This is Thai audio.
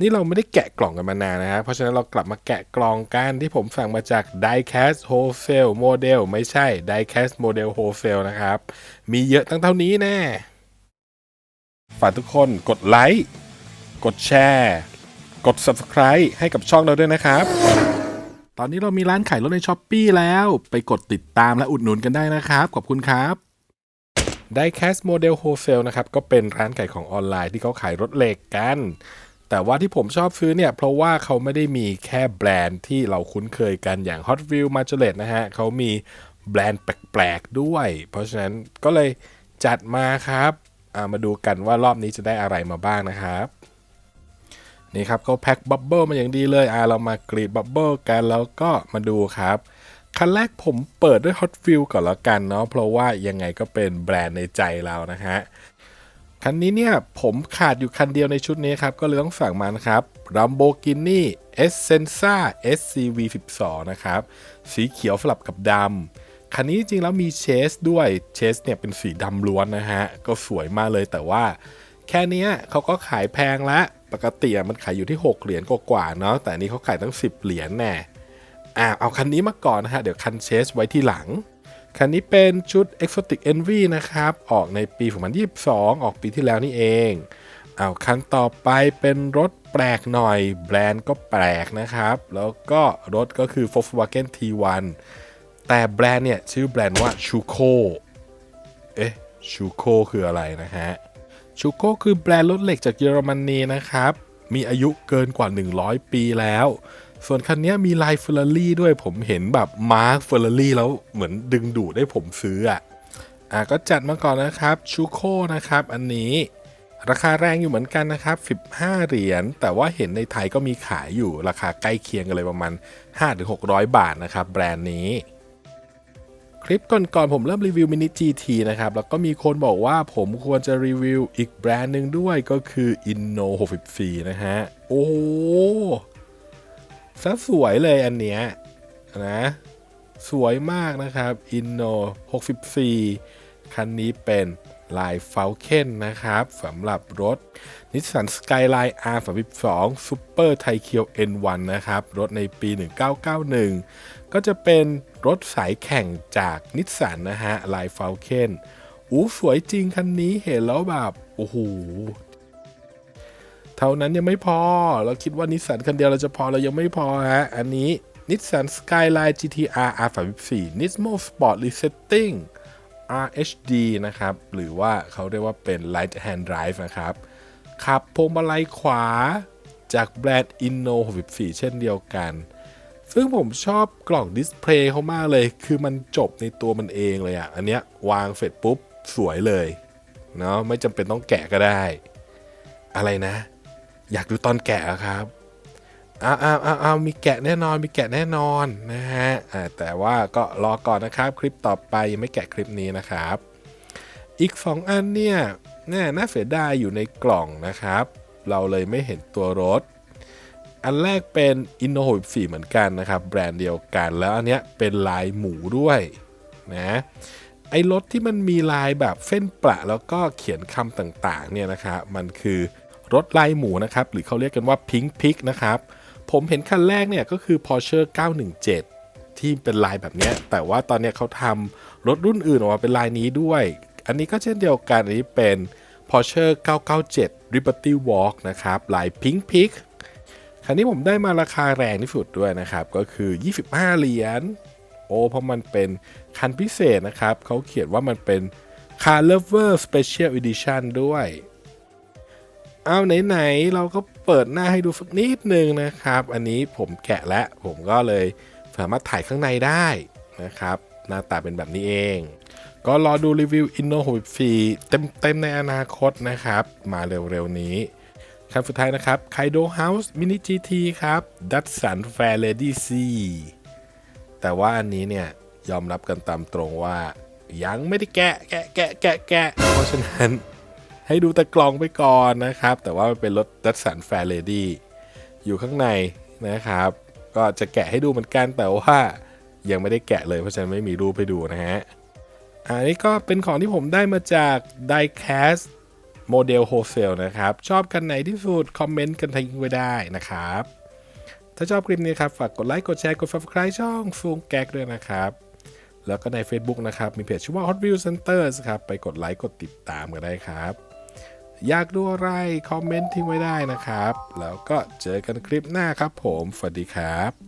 นี่เราไม่ได้แกะกล่องกันมานานนะฮะเพราะฉะนั้นเรากลับมาแกะกล่องกันที่ผมสั่งมาจาก Diecast Wholesale Model ไม่ใช่ Diecast Model Wholesale นะครับ มีเยอะตั้งเท่านี้แน่ฝากทุกคนกดไลค์ กดแชร์ กด Subscribe ให้กับช่องเราด้วยนะครับ ตอนนี้เรามีร้านขายรถใน s h อ p e e แล้ว ไปกดติดตามและอุดหนุนกันได้นะครับ ขอบคุณครับ Diecast Model Wholesale นะครับ ก็เป็นร้านขายของออนไลน์ที่เขาขายรถเหล็กกัน แต่ว่าที่ผมชอบซื้อเนี่ย เพราะว่าเขาไม่ได้มีแค่แบรนด์ที่เราคุ้นเคยกันอย่าง Hot Wheels m a r g e l e t นะฮะเขามีแบรนด์แปลกๆด้วย เพราะฉะนั้นก็เลยจัดมาครับามาดูกันว่ารอบนี้จะได้อะไรมาบ้างนะครับนี่ครับเขาแพ็คบับเบิลมาอย่างดีเลยอ่าเรามากรีดบับเบิลกันแล้วก็มาดูครับคันแรกผมเปิดด้วย Hot w h e e l ก่อนแล้วกันเนาะเพราะว่ายังไงก็เป็นแบรนด์ในใจเรานะฮะ คันนี้เนี่ยผมขาดอยู่คันเดียวในชุดนี้ครับ ก็เลยต้องสั่งมานะครับ Lamborghini Essenza SCV 12นะครับ สีเขียวสลับกับดำคันนี้จริงๆแล้วมีเชสด้วยเชสเนี่ยเป็นสีดำล้วนนะฮะ ก็สวยมากเลยแต่ว่า แค่นี้เขาก็ขายแพงละปกติมันขายอยู่ที่ 6 เหรียญกว่าๆเนาะแต่นนี้เขาขายตั้ง 10 เหรียญแน่อ่าเอาคันนี้มาก่อนนะฮะ เดี๋ยวคันเชสไว้ที่หลัง คันนี้เป็นชุด Exotic Envy นะครับ ออกในปี 2022 ออกปีที่แล้วนี่เอง เอาคันต่อไปเป็นรถแปลกหน่อย แบรนด์ก็แปลกนะครับ แล้วก็รถก็คือ Volkswagen T1 แต่แบรนด์เนี่ย ชื่อแบรนด์ว่า Schuko เอ๊ะ Schuko คืออะไรนะฮะ Schuko คือแบรนด์รถเหล็กจากเยอรมนีนะครับ มีอายุเกินกว่า 100 ปีแล้ว ส่วนคันนี้มีลายเฟอร์รารี่ด้วยผมเห็นแบบมาร์คเฟอร์รารี่แล้วเหมือนดึงดูดได้ผมซื้ออะอะก็จัดมาก่อนนะครับชูโคนะครับ อันนี้ราคาแรงอยู่เหมือนกันนะครับ 15 เหรียญ แต่ว่าเห็นในไทยก็มีขายอยู่ราคาใกล้เคียงกันเลยประมาณ 5-600 บาทนะครับ แบรนด์นี้ คลิปก่อนๆผมเริ่มรีวิวมินิ GT นะครับ แล้วก็มีคนบอกว่าผมควรจะรีวิวอีกแบรนด์หนึ่งด้วยก็คือ Inno 64 นะฮะ โอ้ ซะสวยเลยอันเนี้ยนะสวยมากนะครับ Inno 64 คันนี้เป็นลาย Falcon นะครับสำหรับรถ Nissan Skyline R32 Super t i k i o N1 นะครับ รถในปี 1991 ก็จะเป็นรถสายแข่งจากนิสสันนะฮะลาย Falcon อู้สวยจริงคันนี้เห็นแล้วแบบ โอ้โห เท่านั้นยังไม่พอ เราคิดว่านิสสันคันเดียวเราจะพอเรายังไม่พอฮะ อันนี้ Nissan Skyline GTR R34 Nismo Sport Resetting RHD นะครับ หรือว่าเขาเรียกว่าเป็น Light Hand Drive นะครับ ขับพวงมาลัยขวาจากแบรนด์ Inno 64 เช่นเดียวกัน ซึ่งผมชอบกล่องดิสเพลย์เขามากเลย คือมันจบในตัวมันเองเลยอะ่ะ อันเนี้ยวางเสร็จปุ๊บ สวยเลย เนาะไม่จำเป็นต้องแกะก็ได้ อะไรนะ อยากดูตอนแกะครับอ้าวอ้าวอ้าวอ้ามีแกะแน่นอน มีแกะแน่นอนนะฮะแต่ว่าก็รอก่อนนะครับ คลิปต่อไปยังไม่แกะคลิปนี้นะครับ อีก 2 อันเนี่ยน่าเสียดายอยู่ในกล่องนะครับ เราเลยไม่เห็นตัวรถ อันแรกเป็น Inno 64เหมือนกันนะครับ แบรนด์เดียวกันแล้วอันเนี้ยเป็นลายหมูด้วยนะไอ้รถที่มันมีลายแบบเฟ้นประแล้วก็เขียนคำต่างๆเนี่ยนะครับมันคือ รถไลายหมูนะครับหรือเขาเรียกกันว่า Pink Pig นะครับผมเห็นคันแรกเนี่ยก็คือ Porsche 917 ที่เป็นลายแบบนี้แต่ว่าตอนนี้เขาทำรถรุ่นอื่นออกมาเป็นลายนี้ด้วย อันนี้ก็เช่นเดียวกันอันนี้เป็น Porsche 997 Liberty Walk นะครับลาย Pink Pig คันนี้ผมได้มาราคาแรงที่สุดด้วยนะครับ ก็คือ 25 เหรียญโอ้เพราะมันเป็นคันพิเศษนะครับ เขาเขียนว่ามันเป็น Car Lover Special Edition ด้วย เอาไหนๆเราก็เปิดหน้าให้ดูสักนิดนึงนะครับ อันนี้ผมแกะและผมก็เลยสามารถถ่ายข้างในได้นะครับ หน้าตาเป็นแบบนี้เอง ก็รอดูรีวิว Inno 64เต็มๆในอนาคตนะครับ มาเร็วๆนี้คันสุดท้ายนะครับ Kaido House Mini GT ครับ Datsun Fair Lady C แต่ว่าอันนี้เนี่ย ยอมรับกันตามตรงว่า ยังไม่ได้แกะแกะแกะแกะแกะเพราะฉะนั้น ให้ดูตะกลองไปก่อนนะครับ แต่ว่ามันเป็นรถดัตสันแฟร์เลดี้อยู่ข้างในนะครับ ก็จะแกะให้ดูเหมือนกันแต่ว่ายังไม่ได้แกะเลยเพราะฉะนั้นไม่มีรูปให้ดูนะฮะอันนี้ก็เป็นของที่ผมได้มาจาก Diecast โมเดลโฮเซลนะครับ ชอบกันไหนที่สุด คอมเมนต์กันทิ้งไว้ได้นะครับ ถ้าชอบคลิปนี้ครับ ฝากกดไลค์ กดแชร์ กด subscribe ช่องฟูงแก๊กด้วยนะครับ แล้วก็ใน Facebook นะครับ มีเพจชื่อว่า Hot Wheels Centers ครับ ไปกดไลค์ กดติดตามกันได้ครับ อยากดูอะไร คอมเมนต์ทิ้งไว้ได้นะครับ แล้วก็เจอกันคลิปหน้าครับผม สวัสดีครับ